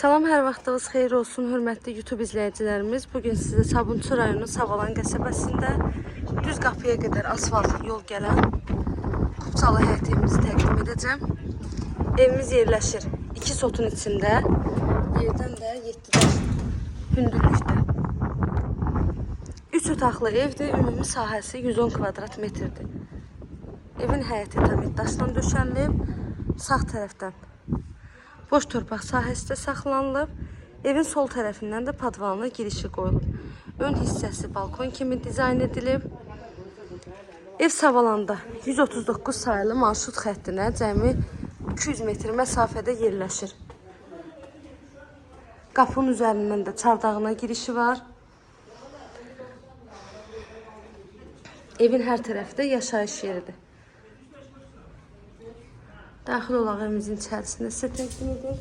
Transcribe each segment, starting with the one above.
Salam, hər vaxtınız xeyir olsun, hörmətli YouTube izləyicilərimiz. Bu gün sizə Sabunçu rayonu Savalan qəsəbəsində düz qapıya qədər asfalt yol gələn Kupçalı həyət evimizi təqdim edəcəm. Evimiz yerləşir 2 sotun içində, yerdən də 7 hündürlükdə. 3 otaqlı evdir, ümumi sahəsi 110 kvadrat metrdir. Evin həyəti tamit daşla döşənilib, sağ tərəfdən boş torpaq sahəsində saxlanılıb. Evin sol tərəfindən də padvalına girişi qoyulub. Ön hissəsi balkon kimi dizayn edilib. Ev Savalanda 139 sayılı marşrut xəttinə cəmi 200 metr məsafədə yerləşir. Qapının üzərindən də çardağına girişi var. Evin hər tərəfi də yaşayış yeridir. Daxil olaq evimizin içərisində sizə təqdim edir.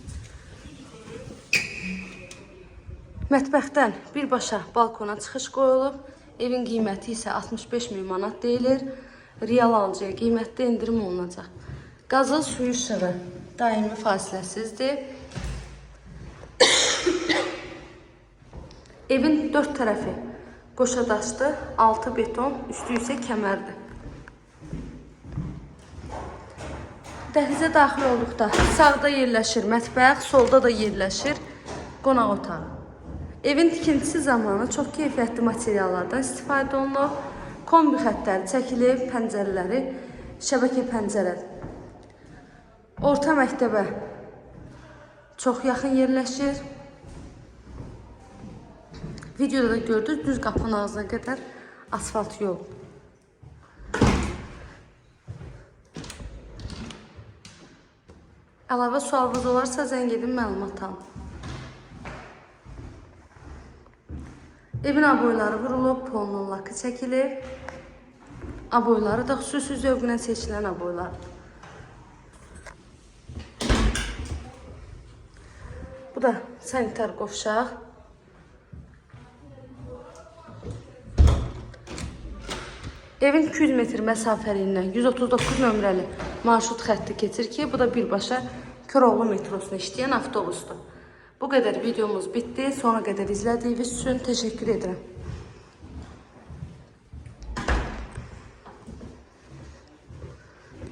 Mətbəxdən birbaşa balkona çıxış qoyulub. Evin qiyməti isə 65 min manat deyilir. Real alıcıya qiymətdə endirim olunacaq. Qazıl suyu işığı daimi fasiləsizdir. Evin dörd tərəfi qoşa daşlı, altı beton, üstü isə kəmərdir. Dəhlizə daxil olduqda sağda yerləşir mətbəx, solda da yerləşir qonaq otağı. Evin tikintisi zamanı çox keyfiyyətli materiallardan istifadə olunub. Kombi xəttləri çəkilib, pəncərələri şəbəkə pəncərədir. Orta məktəbə çox yaxın yerləşir. Videoda da gördünüz düz qapının ağzına qədər asfalt yol. Əlavə sualınız olarsa zəng edin məlumat alın. Evin aboyları vurulub, polunun lakı çəkilib. Aboyları da xüsusi zövqlə seçilən aboylardır. Bu da sanitar qovşaq. Evin 200 metr məsafəliyindən 139 nömrəli marşrut xətti keçir ki, bu da birbaşa Köroğlu metrosunda işləyən avtobusdur. Bu qədər videomuz bitdi. Sona qədər izlədiyiniz üçün təşəkkür edirəm.